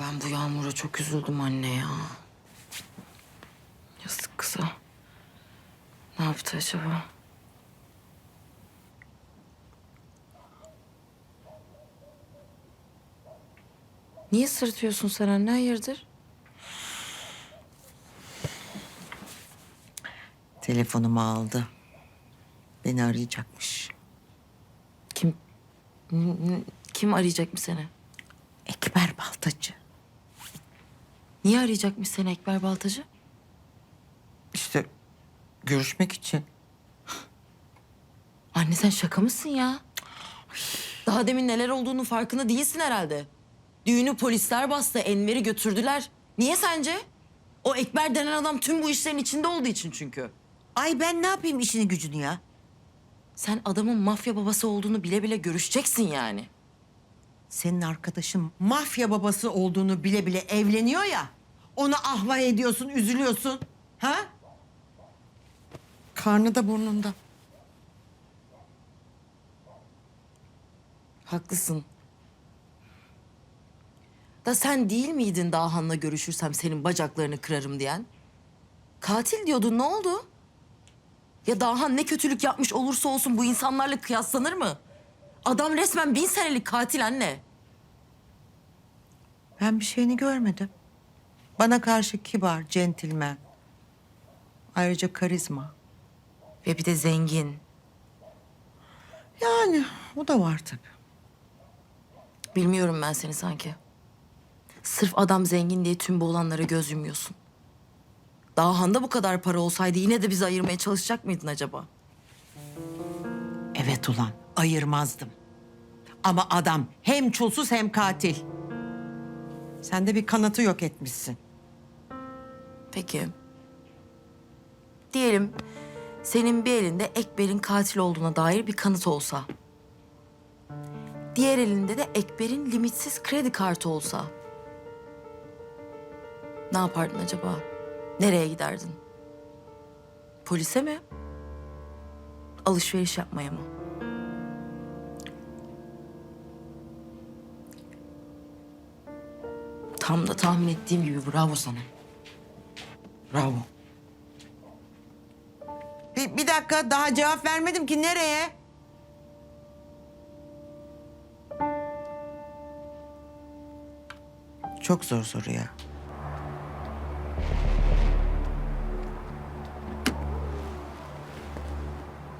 Ben bu Yağmur'a çok üzüldüm anne ya. Yazık kıza. Ne yaptı acaba? Niye sırıtıyorsun sen anne hayırdır? Telefonumu aldı. Beni arayacakmış. Kim kim arayacakmış seni? Ekber Baltacı. Niye arayacakmış seni Ekber Baltacı? İşte görüşmek için. Anne sen şaka mısın ya? Daha demin neler olduğunu farkında değilsin herhalde. Düğünü polisler bastı, Enver'i götürdüler. Niye sence? O Ekber denen adam tüm bu işlerin içinde olduğu için çünkü. Ay ben ne yapayım işini gücünü ya? Sen adamın mafya babası olduğunu bile bile görüşeceksin yani. Senin arkadaşın mafya babası olduğunu bile bile evleniyor ya. Ona ahva ediyorsun, üzülüyorsun. Ha? Karnı da burnunda. Haklısın. Da sen değil miydin Dahan'la görüşürsem senin bacaklarını kırarım diyen? Katil diyordun ne oldu? Ya Dahan ne kötülük yapmış olursa olsun bu insanlarla kıyaslanır mı? Adam resmen bin senelik katil anne. Ben bir şeyini görmedim. Bana karşı kibar, centilmen. Ayrıca karizma. Ve bir de zengin. Yani o da var tabii. Bilmiyorum ben seni sanki. Sırf adam zengin diye tüm bu olanlara göz yumuyorsun. Dahan'da bu kadar para olsaydı yine de bizi ayırmaya çalışacak mıydın acaba? Evet ulan, ayırmazdım. Ama adam hem çulsuz hem katil. Sen de bir kanatı yok etmişsin. Peki. Diyelim senin bir elinde Ekber'in katil olduğuna dair bir kanıt olsa. Diğer elinde de Ekber'in limitsiz kredi kartı olsa. Ne yapardın acaba? Nereye giderdin? Polise mi? Alışveriş yapmaya mı? Tam da tahmin ettiğim gibi bravo sana. Bravo. Bir, bir dakika daha cevap vermedim ki nereye? Çok zor soru ya.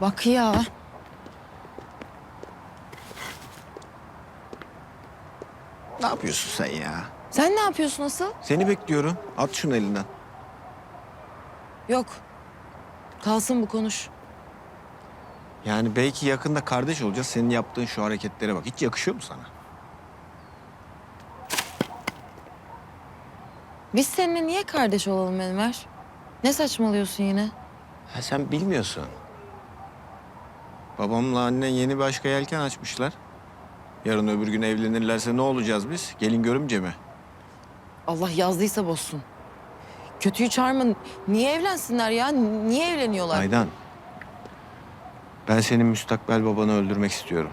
Bak ya. Ne yapıyorsun sen ya? Sen ne yapıyorsun asıl? Seni bekliyorum. At şunu elinden. Yok. Kalsın bu konuş. Yani belki yakında kardeş olacağız. Senin yaptığın şu hareketlere bak. Hiç yakışıyor mu sana? Biz seninle niye kardeş olalım Enver? Ne saçmalıyorsun yine? Ha, sen bilmiyorsun. Babamla annen yeni bir aşka yelken açmışlar. Yarın öbür gün evlenirlerse ne olacağız biz? Gelin görümce mi? Allah yazdıysa bozsun. Kötüyü çağırma. Niye evlensinler ya? Niye evleniyorlar? Aydan. Ben senin müstakbel babanı öldürmek istiyorum.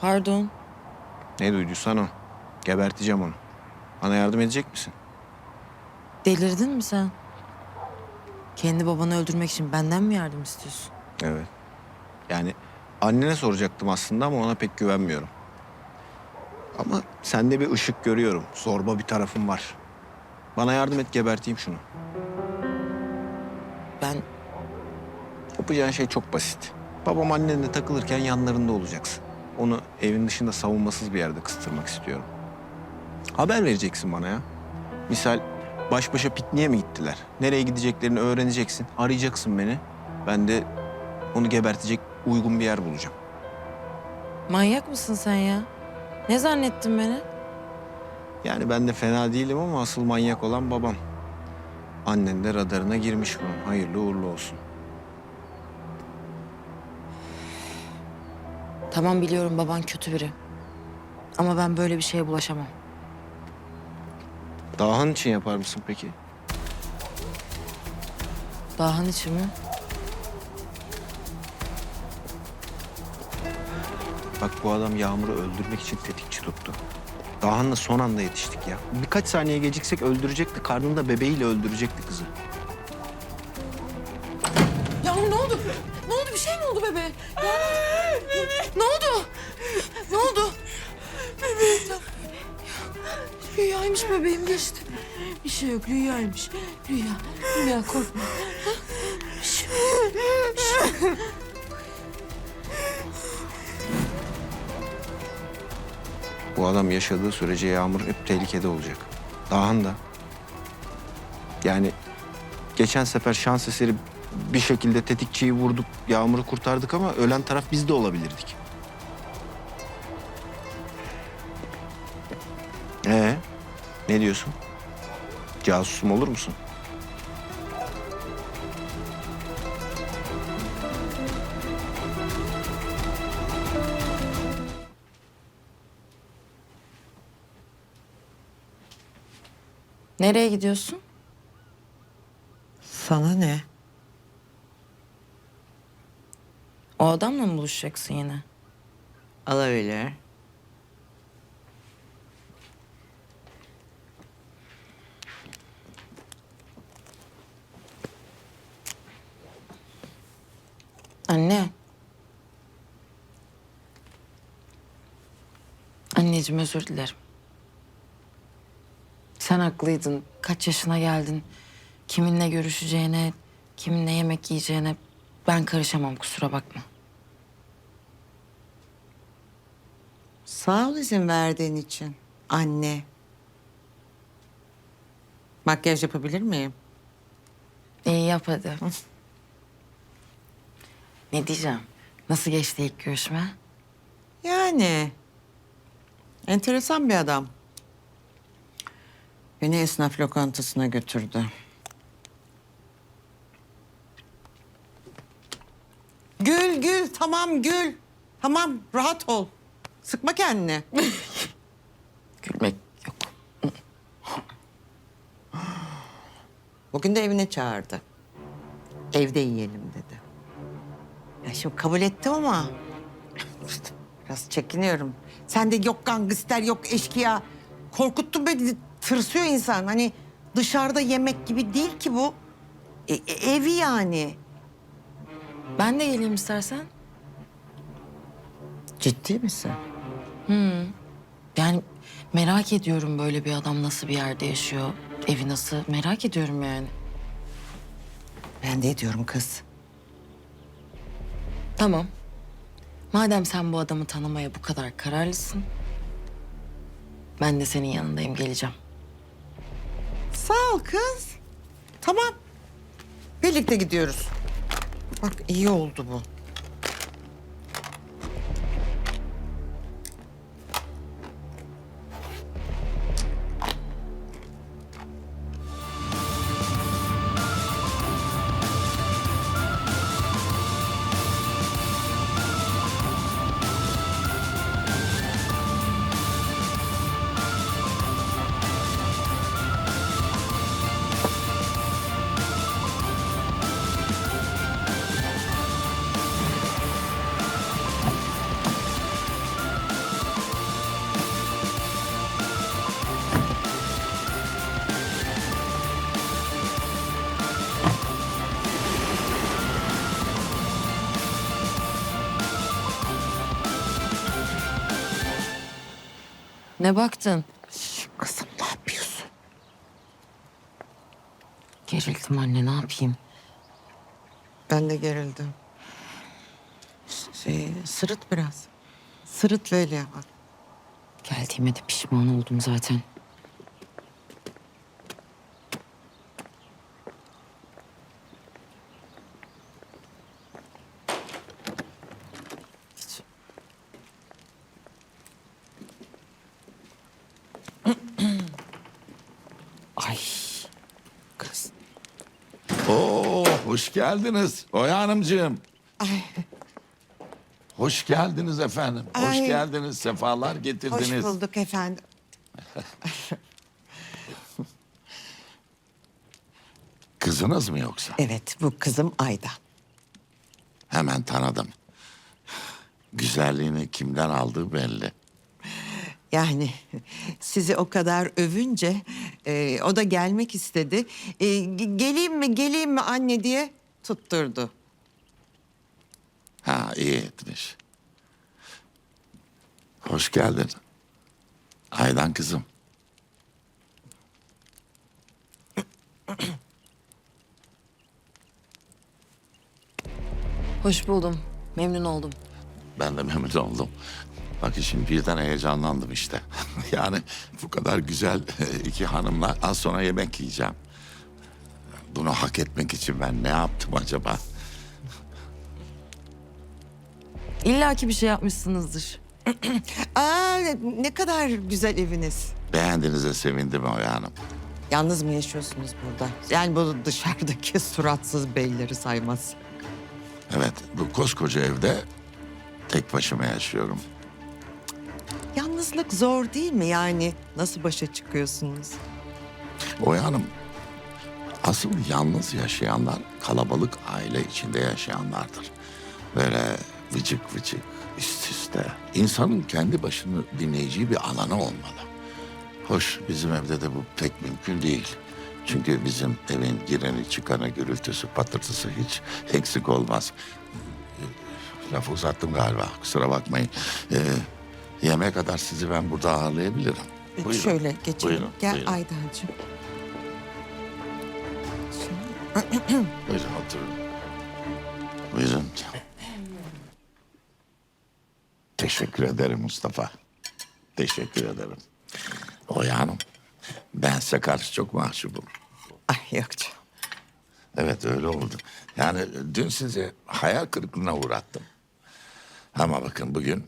Pardon. Ne duyduysan o. Geberteceğim onu. Bana yardım edecek misin? Delirdin mi sen? Kendi babanı öldürmek için benden mi yardım istiyorsun? Evet. Yani annene soracaktım aslında ama ona pek güvenmiyorum. Ama sende bir ışık görüyorum. Zorba bir tarafın var. Bana yardım et geberteyim şunu. Ben Yapacağın şey çok basit. Babam annenle takılırken yanlarında olacaksın. Onu evin dışında savunmasız bir yerde kıstırmak istiyorum. Haber vereceksin bana ya. Misal baş başa pikniğe mi gittiler? Nereye gideceklerini öğreneceksin. Arayacaksın beni. Ben de onu gebertecek uygun bir yer bulacağım. manyak mısın sen ya? Ne zannettin beni? Yani ben de fena değilim ama asıl manyak olan babam. Annen de radarına girmiş bunun. Hayırlı uğurlu olsun. Tamam biliyorum baban kötü biri. Ama ben böyle bir şeye bulaşamam. Dahan için yapar mısın peki? Dahan için mi? Bak bu adam Yağmur'u öldürmek için tetikçi tuttu. Dahan'la son anda yetiştik ya. Birkaç saniye geciksek öldürecekti. Karnında bebeğiyle öldürecekti kızı. Yağmur ne oldu? Ne oldu? Bir şey mi oldu bebeğe? Ne oldu? Ne oldu? Bebeğim. Rüyaymış bebeğim geçti. Bir şey yok rüyaymış. Rüya. Rüya korkma. Bir şey. Bir şey yok. Adam yaşadığı sürece Yağmur hep tehlikede olacak. Dahan da. Yani geçen sefer şans eseri bir şekilde tetikçiyi vurduk, Yağmur'u kurtardık ama ölen taraf biz de olabilirdik. Ee, ne diyorsun? Casusum olur musun? Nereye gidiyorsun? Sana ne? O adamla mı buluşacaksın yine? Alabilir. Anne. Anneciğim özür dilerim. Sen haklıydın. Kaç yaşına geldin? Kiminle görüşeceğine, kiminle yemek yiyeceğine ben karışamam kusura bakma. Sağ ol izin verdiğin için. Anne. Makyaj yapabilir miyim? İyi yap hadi. ne diyeceğim? Nasıl geçti ilk görüşme? Yani. Enteresan bir adam. Beni esnaf lokantasına götürdü. Gül, gül, tamam gül. Tamam, rahat ol. Sıkma kendini. Gülmek yok. Bugün de evine çağırdı. Evde yiyelim dedi. Ya şimdi kabul ettim ama biraz çekiniyorum. Sen de yok gangster yok eşkıya. Korkuttun beni tırsıyor insan. Hani dışarıda yemek gibi değil ki bu. E- e- evi yani. Ben de geleyim istersen. Ciddi misin? Yani merak ediyorum böyle bir adam nasıl bir yerde yaşıyor. Evi nasıl merak ediyorum yani. Ben de ediyorum kız. Tamam. Madem sen bu adamı tanımaya bu kadar kararlısın. Ben de senin yanındayım geleceğim. Sağ ol kız. Tamam. Birlikte gidiyoruz. Bak iyi oldu bu. Ne baktın? Şş, Kızım ne yapıyorsun? Gerildim anne ne yapayım? Ben de gerildim. Şey, sırıt biraz. Sırıt böyle bak. Geldiğime de pişman oldum zaten. Ay kız. Oo, hoş geldiniz Oya Hanımcığım. Ay, Hoş geldiniz efendim. Hoş Ay. geldiniz. Sefalar hoş getirdiniz. bulduk efendim. Kızınız mı yoksa? Evet bu kızım Ayda. Hemen tanıdım. Güzelliğini kimden aldığı belli. Yani sizi o kadar övünce e, o da gelmek istedi. E, ge- geleyim mi geleyim mi anne diye tutturdu. Ha iyi etmiş. Hoş geldin. Aydan kızım. Hoş buldum. Memnun oldum. Ben de memnun oldum. Bak şimdi birden heyecanlandım işte. yani bu kadar güzel iki hanımla az sonra yemek yiyeceğim. Bunu hak etmek için ben ne yaptım acaba? İlla ki bir şey yapmışsınızdır. Aa ne kadar güzel eviniz. Beğendiğinize sevindim Oya Hanım. Yalnız mı yaşıyorsunuz burada? Yani bu dışarıdaki suratsız beyleri saymaz. Evet bu koskoca evde tek başıma yaşıyorum. Yalnızlık zor değil mi yani? Nasıl başa çıkıyorsunuz? Oya Hanım asıl yalnız yaşayanlar kalabalık aile içinde yaşayanlardır. Böyle vıcık vıcık üst üste. İnsanın kendi başını dinleyeceği bir alanı olmalı. Hoş bizim evde de bu pek mümkün değil. Çünkü bizim evin gireni çıkanı gürültüsü patırtısı hiç eksik olmaz. Lafı uzattım galiba kusura bakmayın. Ee, yemeğe kadar sizi ben burada ağırlayabilirim. Buyurun. Şöyle geçelim. Buyurun, Gel buyurun. Aydancığım. Buyurun oturun. Buyurun. Teşekkür ederim Mustafa. Teşekkür ederim. Oya Hanım, ben size karşı çok mahcubum. Ay yok canım. Evet öyle oldu. Yani dün sizi hayal kırıklığına uğrattım. Ama bakın bugün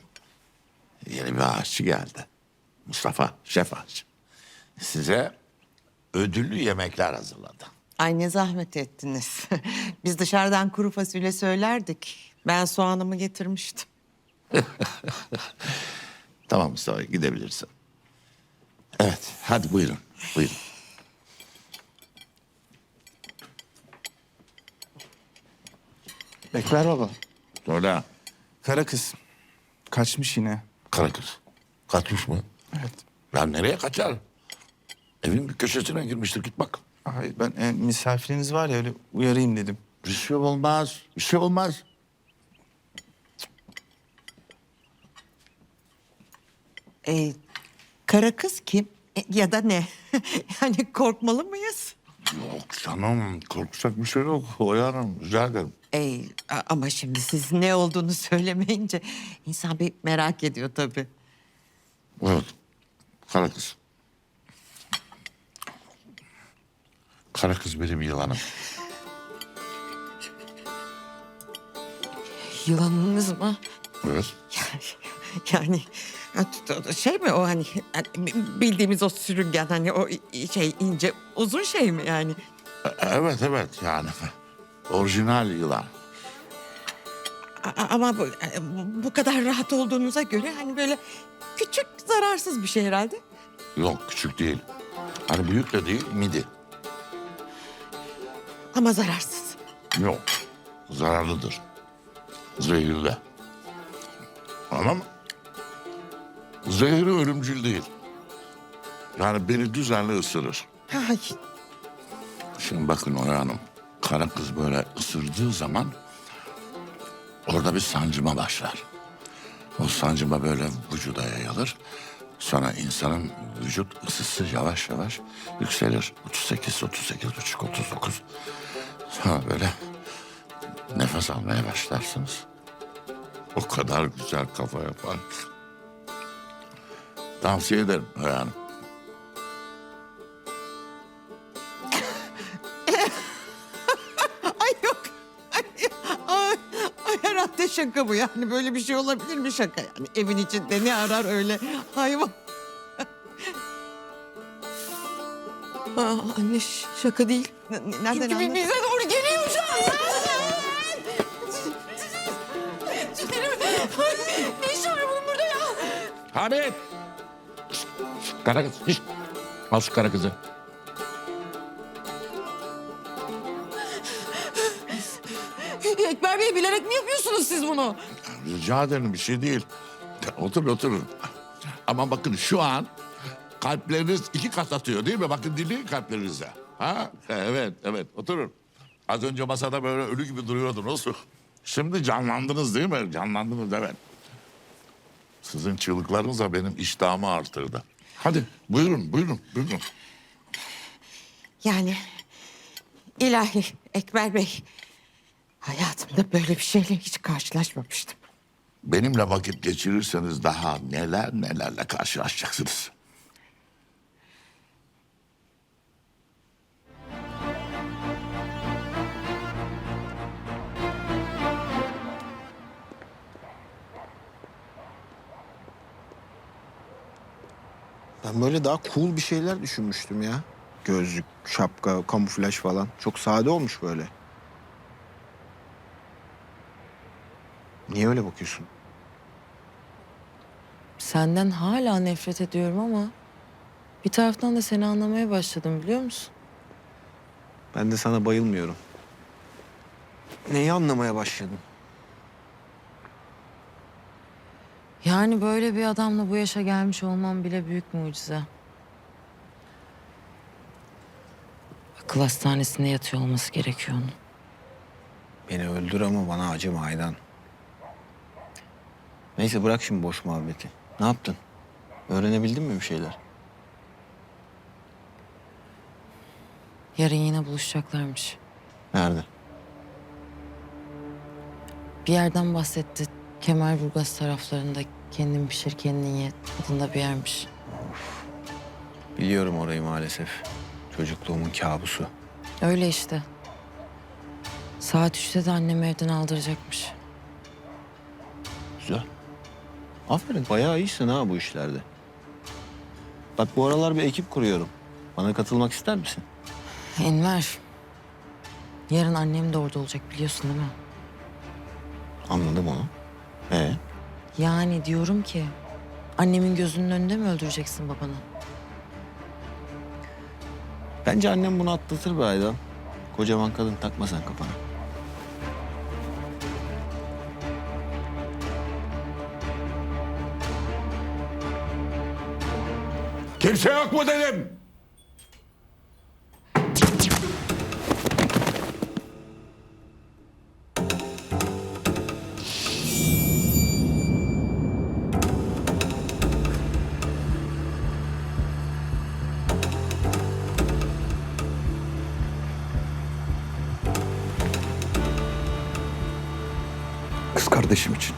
yeni bir aşçı geldi. Mustafa, şef aşçı. Size ödüllü yemekler hazırladı. Ay ne zahmet ettiniz. Biz dışarıdan kuru fasulye söylerdik. Ben soğanımı getirmiştim. Tamam Mustafa gidebilirsin. Evet hadi buyurun. Buyurun. Bekler baba. Sonra Kara kız. Kaçmış yine. Kara kız. Kaçmış mı? Evet. Ben nereye kaçar? Evin bir köşesine girmiştir git bak. Ay ben e, misafiriniz var ya öyle uyarayım dedim. Bir şey olmaz. Bir şey olmaz. Ee, kara kız kim? E, ya da ne? yani korkmalı mıyız? Yok canım korkacak bir şey yok. Oyarım rica ederim. Ee, a- ama şimdi siz ne olduğunu söylemeyince insan bir merak ediyor tabii. Evet. Kara kız. Kara kız benim yılanım. Yılanınız mı? Evet. Yani şey mi o hani bildiğimiz o sürüngen hani o şey ince uzun şey mi yani? E- Evet evet yani. Orijinal yılan. A- Ama bu, bu kadar rahat olduğunuza göre hani böyle küçük zararsız bir şey herhalde. Yok küçük değil. Hani büyük de değil midi. Ama zararsız. Yok. Zararlıdır. Zehirli. Ama zehri ölümcül değil. Yani beni düzenli ısırır. Ay, Şimdi bakın Oya Hanım. Kara kız böyle ısırdığı zaman orada bir sancıma başlar. O sancıma böyle vücuda yayılır. Sonra insanın vücut ısısı yavaş yavaş yükselir. 38, 38 buçuk, 39. Sonra böyle nefes almaya başlarsınız. O kadar güzel kafa yapar. Tavsiye ederim Oya şaka bu yani böyle bir şey olabilir mi şaka yani evin içinde ne arar öyle hayvan. Aa, anne şaka değil. N- nereden anladın? Bize doğru geliyor şu an. ne işi var bunun burada ya? Hamit! Kara kız. şişt. Al şu kara kızı. Bilerek mi yapıyorsunuz siz bunu? Rica ederim bir şey değil. Otur oturun. Ama bakın şu an kalpleriniz iki kat atıyor değil mi? Bakın dinleyin kalplerinize. Ha? Evet, evet. Oturun. Az önce masada böyle ölü gibi duruyordunuz. Şimdi canlandınız değil mi? Canlandınız evet. Sizin çığlıklarınız da benim iştahımı artırdı. Hadi buyurun, buyurun, buyurun. Yani ilahi Ekber Bey. Hayatımda böyle bir şeyle hiç karşılaşmamıştım. Benimle vakit geçirirseniz daha neler nelerle karşılaşacaksınız. Ben böyle daha cool bir şeyler düşünmüştüm ya. Gözlük, şapka, kamuflaj falan. Çok sade olmuş böyle. Niye öyle bakıyorsun? Senden hala nefret ediyorum ama bir taraftan da seni anlamaya başladım biliyor musun? Ben de sana bayılmıyorum. Neyi anlamaya başladın? Yani böyle bir adamla bu yaşa gelmiş olmam bile büyük mucize. Akıl hastanesinde yatıyor olması gerekiyor onun. Beni öldür ama bana acıma Aydan. Neyse bırak şimdi boş muhabbeti. Ne yaptın? Öğrenebildin mi bir şeyler? Yarın yine buluşacaklarmış. Nerede? Bir yerden bahsetti. Kemerburgaz taraflarında kendin pişir kendin ye adında bir yermiş. Biliyorum orayı maalesef. Çocukluğumun kabusu. Öyle işte. Saat üçte de annemi evden aldıracakmış. Aferin bayağı iyisin ha bu işlerde. Bak bu aralar bir ekip kuruyorum. Bana katılmak ister misin? Enver. Yarın annem de orada olacak biliyorsun değil mi? Anladım onu. Ee? Yani diyorum ki annemin gözünün önünde mi öldüreceksin babanı? Bence annem bunu atlatır be Aydan. Kocaman kadın takma sen kafana. Kimse yok mu dedim? Kız kardeşim için.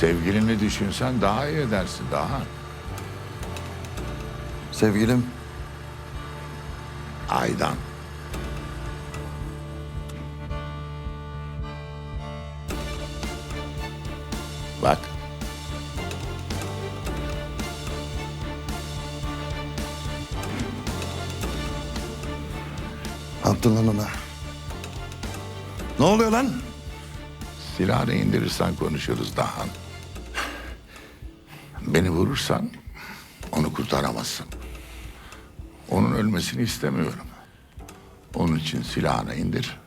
Sevgilini düşünsen daha iyi edersin daha. Sevgilim Aydan. Bak ne lan ona? Ne oluyor lan? silahını indirirsen konuşuruz daha. Beni vurursan onu kurtaramazsın. Onun ölmesini istemiyorum. Onun için silahını indir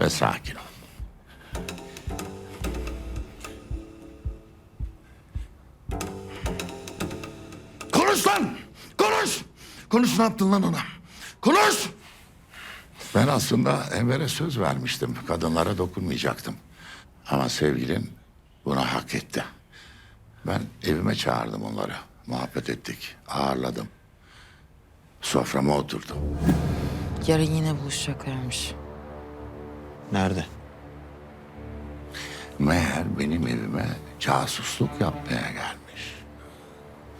ve sakin ol. Konuş lan! Konuş! Konuş ne yaptın lan ona? Konuş! Ben aslında Enver'e söz vermiştim. Kadınlara dokunmayacaktım. Ama sevgilin bunu hak etti. Ben evime çağırdım onları. Muhabbet ettik. Ağırladım. Soframa oturdum. Yarın yine buluşacaklarmış. Nerede? Meğer benim evime casusluk yapmaya gelmiş.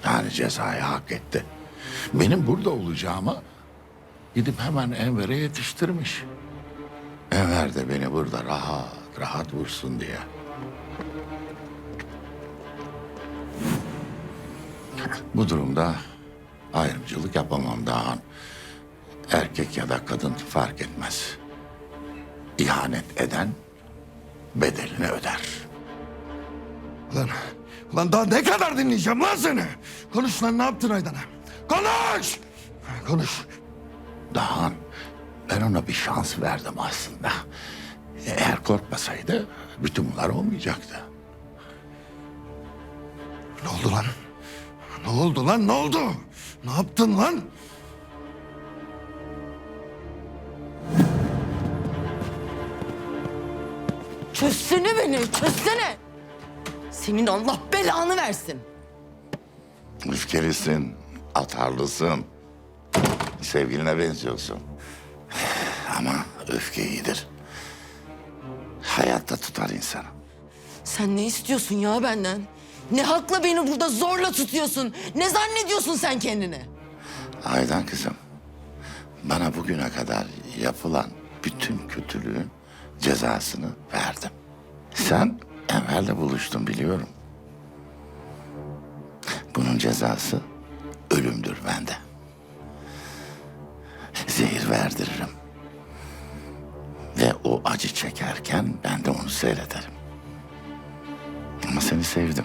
Yani cezayı hak etti. Benim burada olacağımı gidip hemen Enver'e yetiştirmiş. Enver de beni burada rahat rahat vursun diye. Bu durumda ayrımcılık yapamam daha. Erkek ya da kadın fark etmez. İhanet eden bedelini öder. Lan, lan daha ne kadar dinleyeceğim lan seni? Konuş lan ne yaptın Aydan'a? Konuş! Konuş. Dahan, ben ona bir şans verdim aslında. Eğer korkmasaydı bütün bunlar olmayacaktı. Ne oldu lan? Ne oldu lan? Ne oldu? Ne yaptın lan? Çözsene beni, çözsene. Senin Allah belanı versin. Öfkelisin, atarlısın. Sevgiline benziyorsun. Ama öfke iyidir. Hayatta tutar insanı. Sen ne istiyorsun ya benden? Ne hakla beni burada zorla tutuyorsun? Ne zannediyorsun sen kendini? Aydan kızım, bana bugüne kadar yapılan bütün kötülüğün cezasını verdim. Sen Enver'le buluştun biliyorum. Bunun cezası ölümdür bende. Zehir verdiririm. Ve o acı çekerken ben de onu seyrederim. Ama seni sevdim.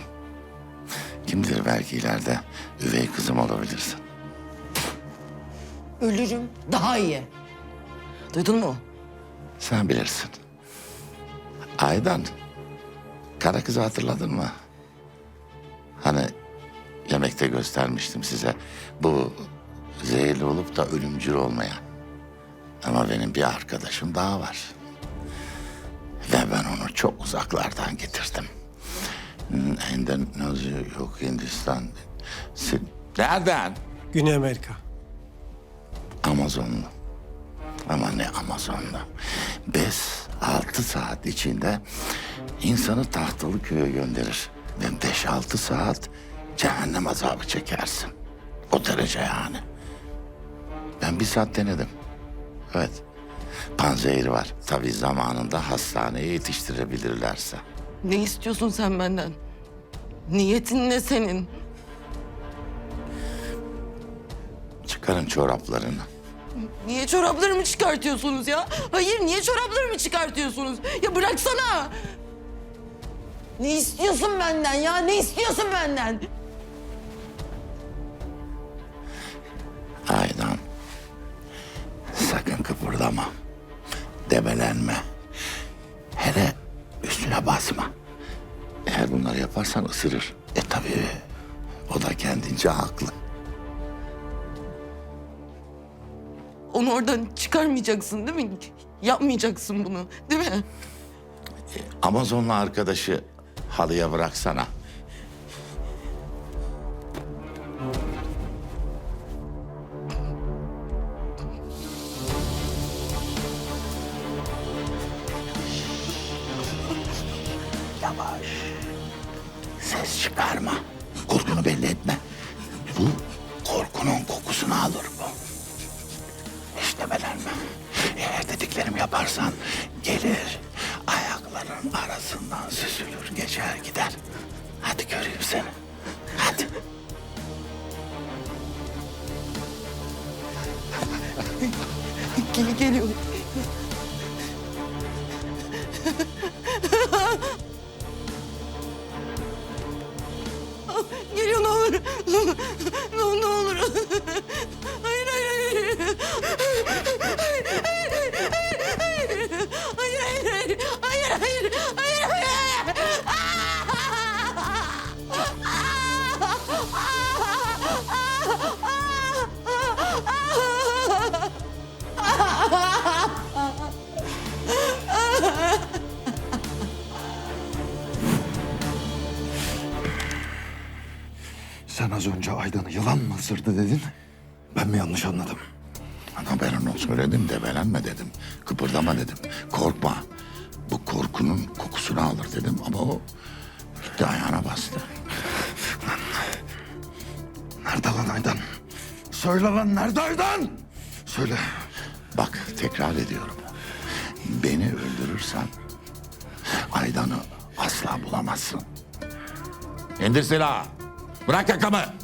Kimdir belki ileride üvey kızım olabilirsin. Ölürüm daha iyi. Duydun mu? Sen bilirsin. Aydan, kara kızı hatırladın mı? Hani yemekte göstermiştim size. Bu zehirli olup da ölümcül olmayan. Ama benim bir arkadaşım daha var. Ve ben onu çok uzaklardan getirdim. Endonezya yok Hindistan. Sin- Nereden? Güney Amerika. Amazonlu. Ama ne Amazonlu. Beş, altı saat içinde insanı tahtalı köye gönderir. Ve beş, altı saat cehennem azabı çekersin. O derece yani. Ben bir saat denedim. Evet. Panzehiri var. Tabii zamanında hastaneye yetiştirebilirlerse. Ne istiyorsun sen benden? Niyetin ne senin? Çıkarın çoraplarını. Niye çoraplarımı çıkartıyorsunuz ya? Hayır niye çoraplarımı çıkartıyorsunuz? Ya bıraksana. Ne istiyorsun benden ya? Ne istiyorsun benden? Aydan. Sakın kıpırdama. Debelenme. Hele üstüne basma. Eğer bunları yaparsan ısırır. E tabii o da kendince haklı. Onu oradan çıkarmayacaksın değil mi? Yapmayacaksın bunu değil mi? Amazonlu arkadaşı halıya bıraksana. Yavaş. Ses çıkarma. Korkunu belli etme. Önce Aydan'ı yılan mı ısırdı dedin? Ben mi yanlış anladım? Ben onu söyledim debelenme dedim. Kıpırdama dedim. Korkma. Bu korkunun kokusunu alır dedim ama o gitti ayağına bastı. Nerede lan Aydan? Söyle lan nerede Aydan? Söyle. Bak tekrar ediyorum. Beni öldürürsen Aydan'ı asla bulamazsın. İndir silahı. Bırak yakamı.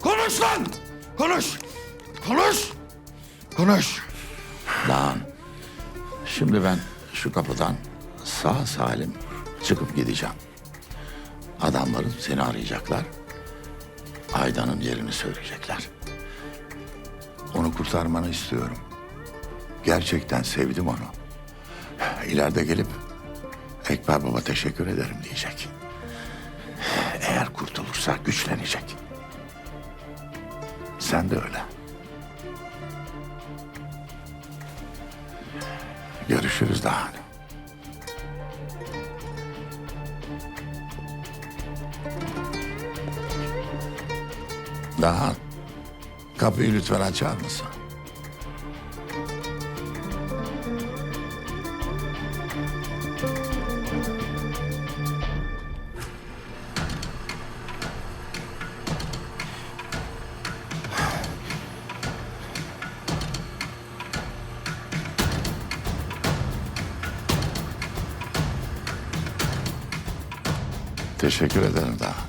Konuş lan! Konuş! Konuş! Konuş! Lan. Şimdi ben şu kapıdan sağ salim çıkıp gideceğim. Adamların seni arayacaklar. Aydan'ın yerini söyleyecekler. Onu kurtarmanı istiyorum. Gerçekten sevdim onu. İleride gelip Ekber Baba teşekkür ederim diyecek. Eğer kurtulursa güçlenecek. Sen de öyle. Görüşürüz daha. Daha kapıyı lütfen açar mısın? Teşekkür ederim daha.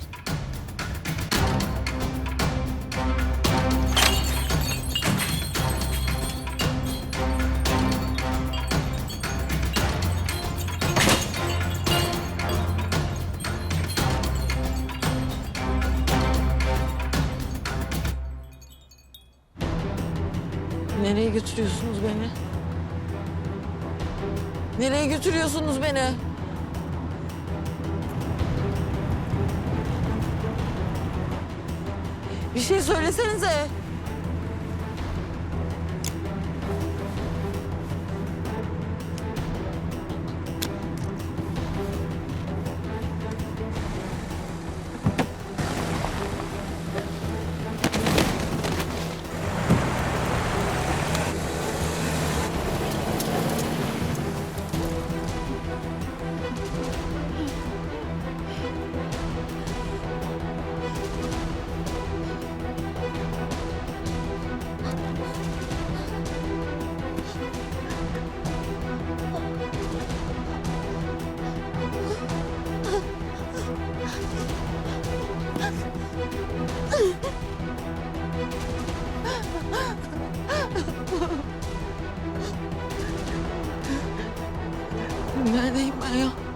Bir şey söylesenize. neredeyim ben ya?